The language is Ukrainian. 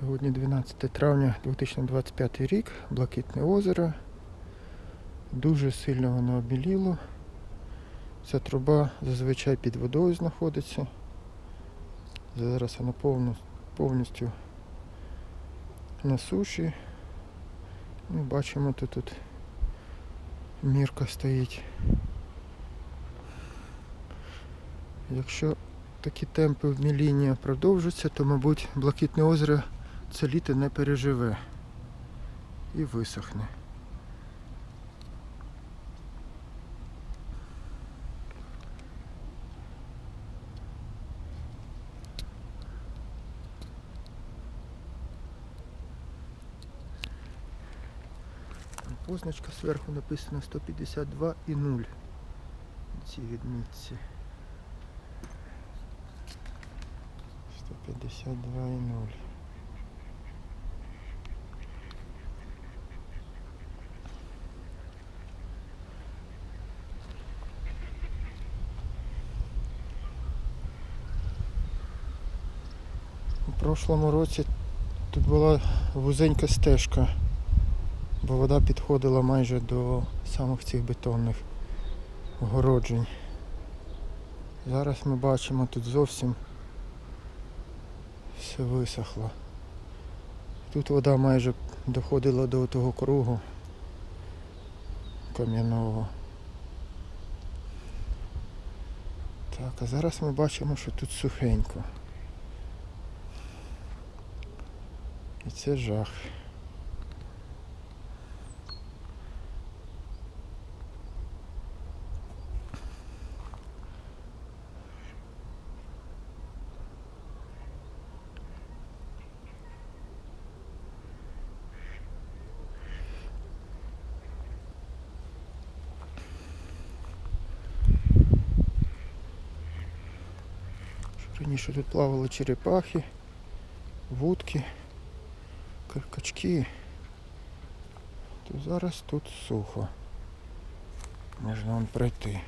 Сьогодні 12 травня 2025 рік, Блакитне озеро. Дуже сильно воно обміліло. Ця труба зазвичай під водою знаходиться. Зараз повну- повністю на суші. Ну, бачимо, тут, тут мірка стоїть. Якщо такі темпи обміління продовжаться, то, мабуть, Блакитне озеро це літо не переживе і висохне. Позначка зверху написано 152 і 0. Ці відмітці. 152 і 0. У прошлому році тут була вузенька стежка, бо вода підходила майже до самих цих бетонних огороджень. Зараз ми бачимо тут зовсім все висохло. Тут вода майже доходила до того кругу кам'яного. Так, а зараз ми бачимо, що тут сухенько. Це жах. Раніше тут плавали черепахи, вудки, качки. То зараз тут сухо. Можна вам пройти.